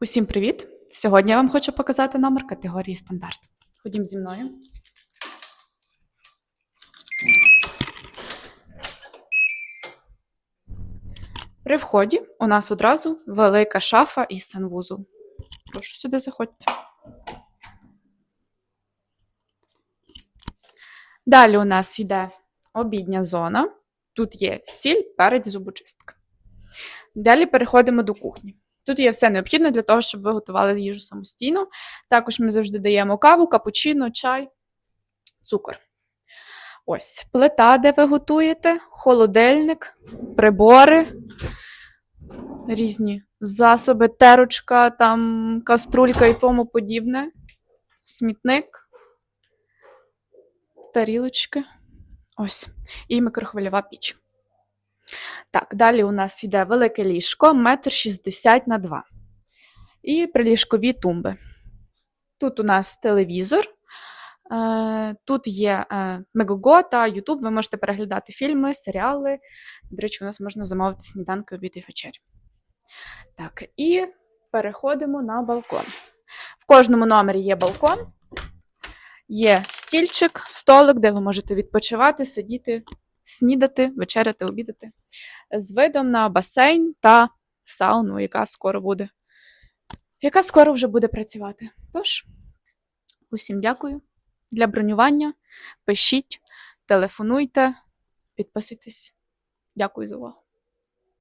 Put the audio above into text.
Усім привіт! Сьогодні я вам хочу показати номер категорії стандарт. Ходім зі мною. При вході у нас одразу велика шафа із санвузол. Прошу сюди заходьте. Далі у нас йде обідня зона. Тут є сіль, перець, зубочистка. Далі переходимо до кухні. Тут є все необхідне для того, щоб ви готували їжу самостійно. Також ми завжди даємо каву, капучино, чай, цукор. Ось плита, де ви готуєте, холодильник, прибори, різні засоби, терочка, там каструлька і тому подібне, смітник, тарілочки. Ось. І мікрохвильова піч. Так, далі у нас йде велике ліжко, метр шістдесят на 2. І приліжкові тумби. Тут у нас телевізор, е, тут є е, Мегого та Ютуб. Ви можете переглядати фільми, серіали. До речі, у нас можна замовити сніданки, обід і вечерю. Так, і переходимо на балкон. В кожному номері є балкон, є стільчик, столик, де ви можете відпочивати, сидіти, снідати, вечеряти, обідати з видом на басейн та сауну, яка скоро буде, яка скоро вже буде працювати. Тож, усім дякую для бронювання. Пишіть, телефонуйте, підписуйтесь. Дякую за увагу.